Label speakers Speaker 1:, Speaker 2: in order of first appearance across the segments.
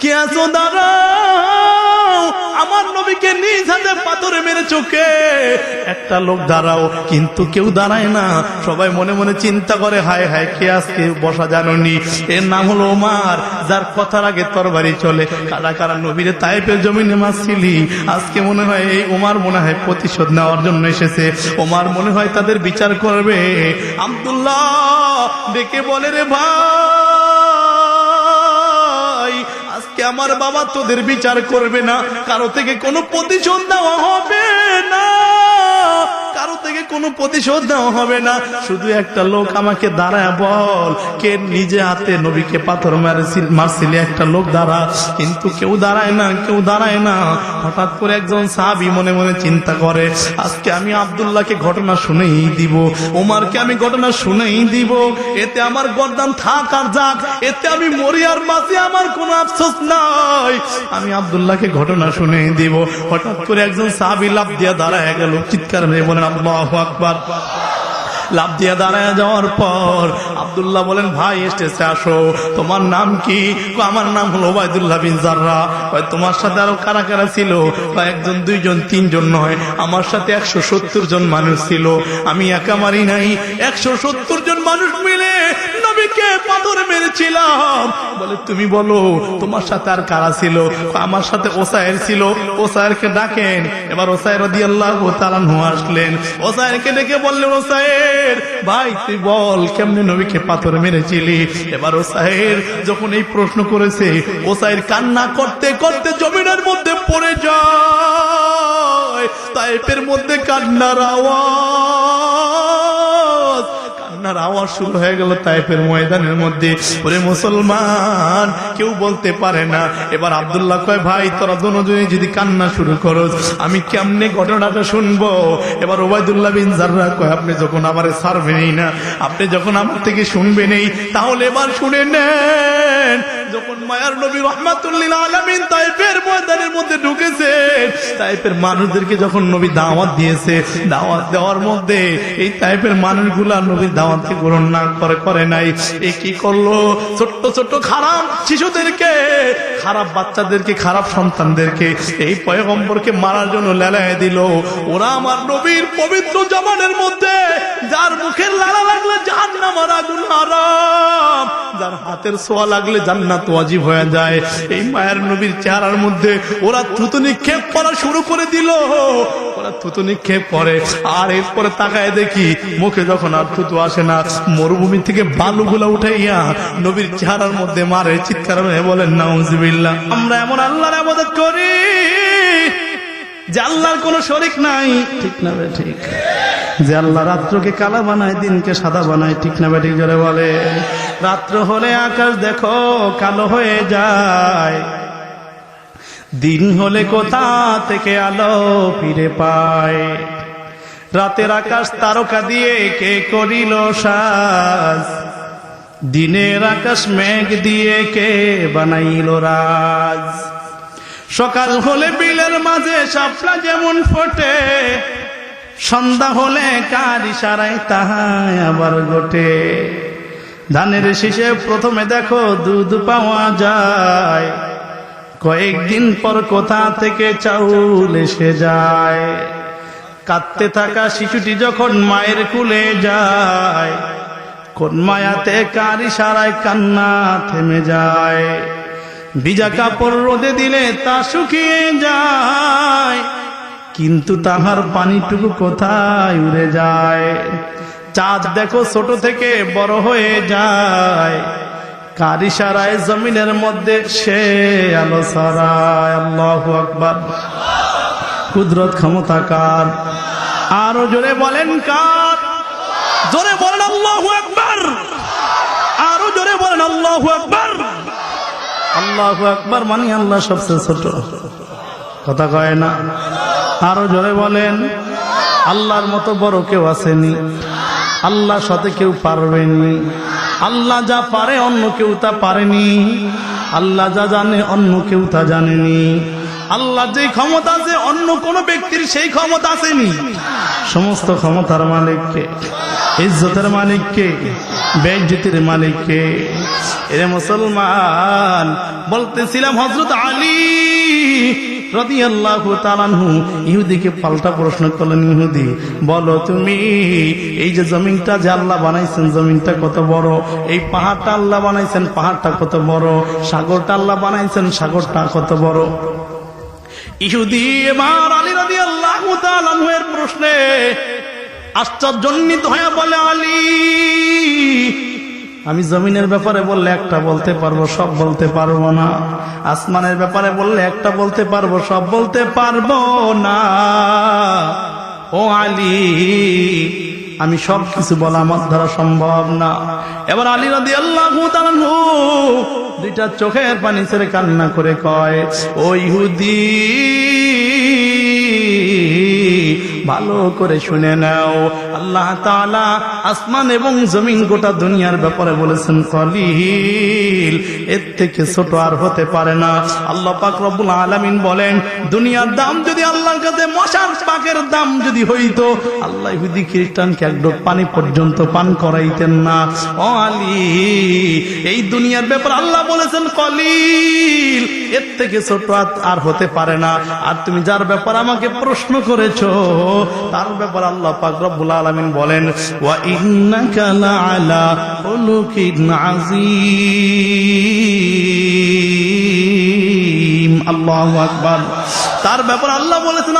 Speaker 1: কে আছো দাঁড়াও? আমার নবীকে নিজ হাতে পাথরে মেরে চোখে। একটা লোক দাঁড়াও, কিন্তু কেউ দাঁড়ায় না। সবাই মনে মনে চিন্তা করে, হায় হায়, কে আজকে বসা জাননি? এর নাম হলো ওমার, যার কথার আগে তরবারি চলে। কারা কারা নবীরে তাইপের জমিনে মাসছিলি আজকে মনে হয় এই ওমার মনে হয় প্রতিশোধ নেওয়ার জন্য এসেছে। ওমার মনে হয় তাদের বিচার করবে। আব্দুল্লাহ ডেকে বলে রে ভাই আমার বাবা তোদের বিচার করবে না। কারও থেকে কোনো প্রতিশোধ দেওয়া হবে না। কারও থেকে কোনো প্রতিশোধ দেওয়া হবে না। শুধু একটা লোক আমাকে দাঁড়ায় বল, কে নিজে হাতে নবীকে পাথর মারছিল মারছিলে একটা লোক দাঁড়া। কিন্তু কেউ দাঁড়ায় না, কেউ দাঁড়ায় না। হঠাৎ করে একজন সাহাবি মনে মনে চিন্তা করে, আজকে আমি আব্দুল্লাহকে ঘটনা শুনেই দিব ওমারকে আমি ঘটনা শুনেই দিব। এতে আমার গরদান থাক আর যাক, এতে আমি মরি আর বাঁচি আমার কোনো আফসোস নাই। আমি আব্দুল্লাহকে ঘটনা শুনেই দিব। হঠাৎ করে একজন সাহাবি লাভ দিয়া দাঁড়ায় গেল, চিৎকার মেয়ে বলেন আল্লাহ আকবার। লাভ দিয়ে দাঁড়ায় যাওয়ার পর আব্দুল্লাহ বলেন, ভাই এসেছে আসো। তোমার নাম কি? আমার নাম হলো ওবায়দুল্লাহ বিন জাররা। তোমার সাথে আরও কারা কারা ছিল? একজন, দুইজন, তিনজন নয়। আমার সাথে একশো সত্তর জন মানুষ ছিল। আমি একা মারি নাই। একশো সত্তর জন মানুষ মিলে নবীকে পাথর মেরেছিলাম। বলে, তুমি বলো, তোমার সাথে আর কারা ছিল? আমার সাথে ওসায়ের ছিল। ওসায়েরকে ডাকেন। এবার ওসায়ের রদি আল্লাহ তারা তালানহু আসলেন। ওসায়েরকে ডেকে বললেন ওসায়ের ভাই, তুই বল, কেমনে নবীকে পাথর মেরেছিলি? এবার ও সাহের যখন এই প্রশ্ন করেছে, ও সাহের কান্না করতে করতে জমিনের মধ্যে পড়ে যায়। তাইপের মধ্যে কান্নার আওয়াজ। কান্নার আওয়াজ শুরু হয়ে গেল তাইফের ময়দানের মধ্যে। ওরে মুসলমান, কেউ বলতে পারে না। এবার আবদুল্লাহ কয়, ভাই, তোরা দুজনে যদি কান্না শুরু করো আমি কেমনে ঘটনাটা শুনব? এবার ওবায়দুল্লাহ বিন জাররা কয়, আপনি যখন আমারে ছাড়বেনই না, আপনি যখন আমার থেকে শুনবেনই, তাহলে এবার শুনে নেন। যখন মায়ার নবী রহমাতুল্লিল আলামিন তাইফের ময়দানের মধ্যে ঢুকেছে তাইফের মানুষদেরকে যখন নবী দাওয়াত দিয়েছে, দাওয়াত দেওয়ার মধ্যে এই টাইপের মানুষগুলা নবীর দাওয়াতকে গ্রহণ না করে করে নাই। এ কি করল? ছোট্ট ছোট্ট খারাপ শিশুদেরকে, খারাপ বাচ্চাদেরকে, খারাপ সন্তানদেরকে এই পয়গম্বরকে মারার জন্য লেলায় দিল। ওরা আমার নবীর পবিত্র জমানের মধ্যে, যার মুখের লালা লাগলে জাহান্নামার আগুন হারাম যার হাতের সোয়া লাগলে জান্নাত ওয়াজিব হয়ে যায়। এই মায়ের নবীর চেহারার মধ্যে ওরা থুতু নিক্ষেপ করা শুরু করে দিল। করে। আর এরপরে তাকায় দেখি মুখে যখন আর থুতু আসে না থেকে উঠাইয়া নবীর চেহারার মধ্যে মারে চিৎকার বলেন আমরা এমন আল্লাহর আবাদত করি যে আল্লাহর কোনো শরিক নাই। ঠিক না ঠিক। যে আল্লাহ রাত্রকে কালা বানায়, দিনকে সাদা বানায়, ঠিক না বেঠিক জোরে বলে রাত্র হলে আকাশ দেখো কালো হয়ে যায়। দিন হলে কোথা থেকে আলো ফিরে পায়? রাতের আকাশ তারকা দিয়ে কে করিল সাজ? দিনের আকাশ মেঘ দিয়ে কে বানাইল রাজ? সকাল হলে বিলের মাঝে শাপলা যেমন ফোটে, সন্ধ্যা হলে কার ইশারায় তাহায় আবার গোটে ধানের শীষে প্রথমে দেখো দুধ পাওয়া যায়। কয়েকদিন পর কোথা থেকে চাউল এসে যায়। কাঁদতে থাকা শিশুটি যখন মায়ের কুলে যায়, কোন মায়াতে কার ইশারায় কান্না থেমে যায়। বিজা কাপড় রোদে দিলে তা শুকিয়ে যায়, কিন্তু তাহার পানিটুকু কোথায় উড়ে যায়? চাঁদ দেখো ছোট থেকে বড় হয়ে যায়। কার ইশারায় জমিনের মধ্যে সে আলো সারায় আল্লাহ আকবার। কুদরত ক্ষমতা কার? আরও জোরে বলেন কার? জোরে বলেন আল্লাহ আকবার। আরও জোরে বলেন আল্লাহ আকবার। আল্লাহ আকবার মানে আল্লাহ সবচেয়ে ছোট। কথা কয় না? আরও জোরে বলেন। আল্লাহর মতো বড় কেউ আসেনি আল্লাহর সাথে কেউ পারবেনি। আল্লাহ যা পারে, অন্য কেউ তা পারেনি। আল্লাহ যা জানে, অন্য কেউ তা জানেনি। আল্লাহ যে ক্ষমতা আছে, অন্য কোন ব্যক্তির সেই ক্ষমতা আসেনি। সমস্ত ক্ষমতার মালিককে ইজ্জতের মালিককে বেজ্জতির মালিককে এরে মুসলমান, বলতেছিলাম হজরত আলী রাদিয়াল্লাহু ইহুদিকে পাল্টা প্রশ্ন ইহুদি, বলো তুমি, এই যে জমিনটা বানাইছেন, জমিনটা কত বড়? এই বানাইছেন, পাহাড়টা কত বড়? বানাইছেন, সাগরটা কত বড়? ইহুদি আলী প্রশ্নে হয়ে বলে, আলী আমি জমিনের ব্যাপারে বললে একটা বলতে পারব, সব বলতে পারব না। আসমানের ব্যাপারে বললে একটা বলতে পারব, সব বলতে পারব না। ও আলী, আমি সব কিছু বলা আমার দ্বারা সম্ভব না। এবার আলী রাদি আল্লাহ দুইটা চোখের পানি ছেড়ে কান্না করে কয়, ও ইহুদি, ভালো করে শুনে নাও আল্লাহ তাআলা আসমান এবং জমিন গোটা দুনিয়ার ব্যাপারে বলেছেন, কলিল, এর থেকে ছোট আর হতে পারে না। আল্লাহ পাক রব্বুল আলামিন বলেন, দুনিয়ার দাম যদি আল্লাহর কাছে মশার পাকের দাম যদি হইতো, আল্লাহ ইহুদি খ্রিস্টানকে এক ডোক পানি পর্যন্ত পান করাইতেন না। ও আলী, এই দুনিয়ার ব্যাপার আল্লাহ বলেছেন, কলিল, এর থেকে ছোট আর- হতে পারে না। আর তুমি যার ব্যাপার আমাকে প্রশ্ন করেছ, তার ব্যাপার আল্লাহ পাক রব্বুল আলামিন বলেন, ওয়া আল্লাহু তার ব্যাপার আল্লাহ বলেছেন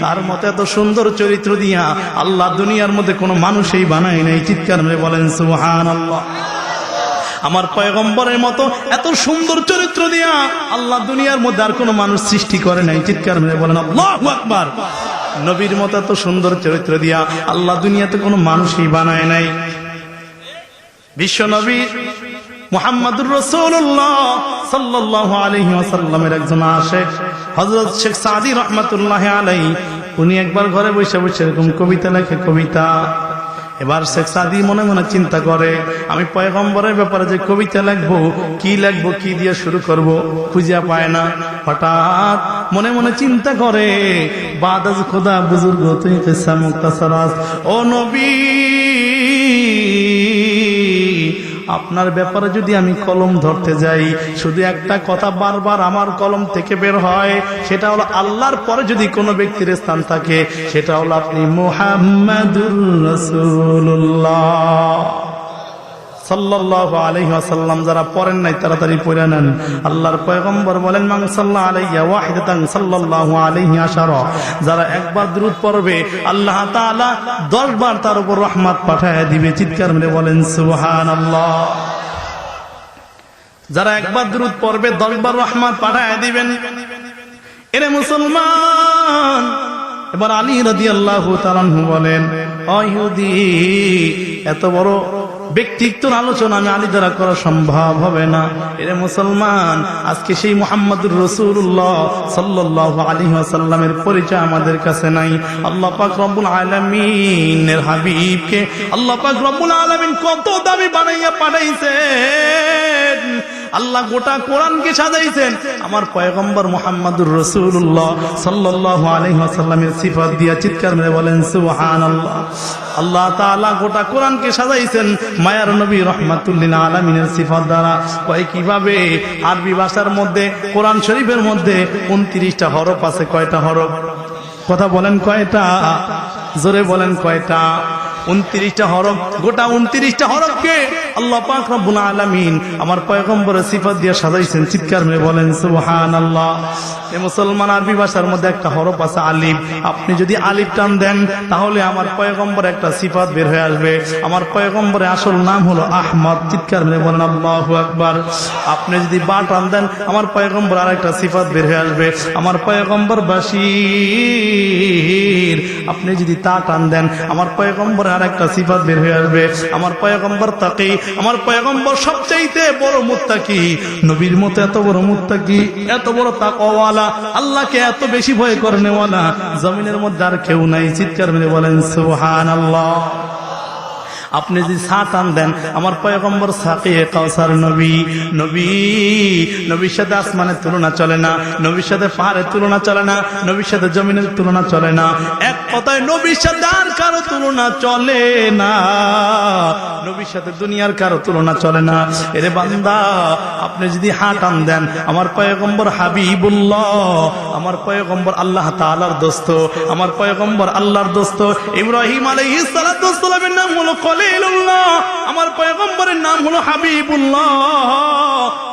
Speaker 1: তার মতে এত সুন্দর চরিত্র দিয়া আল্লাহ দুনিয়ার মধ্যে কোনো মানুষই বানায় নাই। চিৎকার বলেন সুহান সুবহানাল্লাহ। আমার পয়গম্বরের মতো এত সুন্দর চরিত্র দিয়া আল্লাহ দুনিয়ার মধ্যে আর কোনো মানুষ সৃষ্টি করে নাই। চিৎকার মেরে বলেন আকবার! নবীর মতো এত সুন্দর চরিত্র দিয়া আল্লাহ দুনিয়াতে কোনো মানুষই বানায় নাই। বিশ্ব নবী মোহাম্মদুর রসুল্লাহ সাল্লাহ আলহি আসাল্লামের একজন হজরত শেখ সাদি রহমতুল্লাহ উনি একবার ঘরে বসে বসে এরকম কবিতা লেখে, কবিতা। এবার শেখ সাদি মনে মনে চিন্তা করে, আমি পয়গম্বরের ব্যাপারে যে কবিতা লিখব, কি লিখব, কি দিয়ে শুরু করব খুঁজিয়া পায় না। হঠাৎ মনে মনে চিন্তা করে বাদাজ খোদা বুজুর্গ তুই ও নবী! আপনার ব্যাপারে যদি আমি কলম ধরতে যাই, শুধু একটা কথা বারবার আমার কলম থেকে বের হয়, সেটা হলো আল্লাহর পরে যদি কোনো ব্যক্তির স্থান থাকে, সেটা হলো আপনি মোহাম্মদুল রসুল্লাহ সাল্লাল্লাহু আলাইহি ওয়াসাল্লাম যারা পড়েন নাই, তাড়াতাড়ি পড়ে নেন। আল্লাহর পয়গম্বর বলেন, মান সাল্লা আলাইয়া ওয়াহিদাতান সাল্লাল্লাহু আলাইহি আশারা। যারা একবার দ্রুত পড়বে, আল্লাহ তাআলা 10 বার তার উপর রহমত পাঠায় দিবে। চিৎকার মেরে বলেন, সুবহানাল্লাহ। যারা একবার দ্রুত পড়বে 10 বার রহমত পাঠায় দিবেন। এরে মুসলমান! এবার আলী রাদিয়াল্লাহু তাআলা বলেন ও ইহুদি, এত বড় ব্যক্তিত্বর আলোচনা আমি আলী দ্বারা করা সম্ভব হবে না। এরে মুসলমান, আজকে সেই মোহাম্মদুর রসুল্লাহ সাল্লাহ আলী আসাল্লামের পরিচয় আমাদের কাছে নাই। আল্লাহ পাক রব্বুল আলমিনের হাবিবকে আল্লাহ পাক রব্বুল আলমিন কত দাবি বানাইয়া পাঠাইছেন আল্লাহ গোটা কোরআনকে সাজাইছেন। আমার পয়গম্বর মোহাম্মদুর রসুল্লাহ সাল্লাহ আলহিহাসাল্লামের সিফাত দিয়া চিৎকার মেরে বলেন সুহান আল্লাহ আল্লাহ তাআলা গোটা কোরআনকে সাজাইছেন মায়ার নবী রহমাতুল্লিন আলমিনের সিফাত দ্বারা। কয়, কীভাবে? আরবি ভাষার মধ্যে, কোরআন শরীফের মধ্যে উনত্রিশটা হরফ আছে, কয়টা হরফ? কথা বলেন কয়টা? জোরে বলেন কয়টা? উনত্রিশটা হরফ। গোটা উনত্রিশটা হরফকে আল্লাহ পাক রব্বুল আলামিন আমার পয়গম্বরের সিফাত দিয়ে সাজাইছেন, চিৎকার মেরে বলেন, সুবহানাল্লাহ। এ মুসলমান আরবি ভাষার মধ্যে একটা হরফ আছে আলিফ। আপনি যদি আলিফ টান দেন, তাহলে আমার পয়গম্বর একটা সিফাত বের হয়ে আসবে। আমার পয়গম্বরের আসল নাম হলো আহমদ। চিৎকার মেরে বলেন, আল্লাহু আকবার। আপনি যদি বা টান দেন, আমার পয়গম্বর আর একটা সিফাত বের হয়ে আসবে। আমার পয়গম্বর বাসির আপনি যদি তা টান দেন, আমার পয়গম্বর আর একটা সিফাত বের হয়ে আসবে। আমার পয়গম্বর তাকে। আমার পয়গম্বর সবচাইতে বড় মুত্তাকি। নবীর মতো এত বড় মুত্তাকি, এত বড় তাকওয়ালা আল্লাহকে এত বেশি ভয় করেনেওয়ালা জমিনের মধ্যে আর কেউ নাই। চিৎকার মেরে বলেন, সুবহানাল্লাহ। আপনি যদি ছা টান দেন আমার পয়গম্বর সাকে কাউসার নবী নবী, নবীর সাথে আসমানের তুলনা চলে না, নবীর সাথে পাহাড়ের তুলনা চলে না, নবীর সাথে জমিনের তুলনা চলে না। এক কথায় নবীর সাথে আর কারও তুলনা চলে না। সাথে দুনিয়ার কারও তুলনা চলে না। এরে বান্দা, আপনি যদি হাঁটান দেন, আমার পয়গম্বর হাবিবুল্লাহ, আমার পয়গম্বর আল্লাহ তালার দোস্ত, আমার পয়গম্বর আল্লাহর দোস্ত, ইব্রাহিম আলহিসের নাম হলো কলে আমার পয়গম্বরের নাম হলো হাবিবুল্লাহ।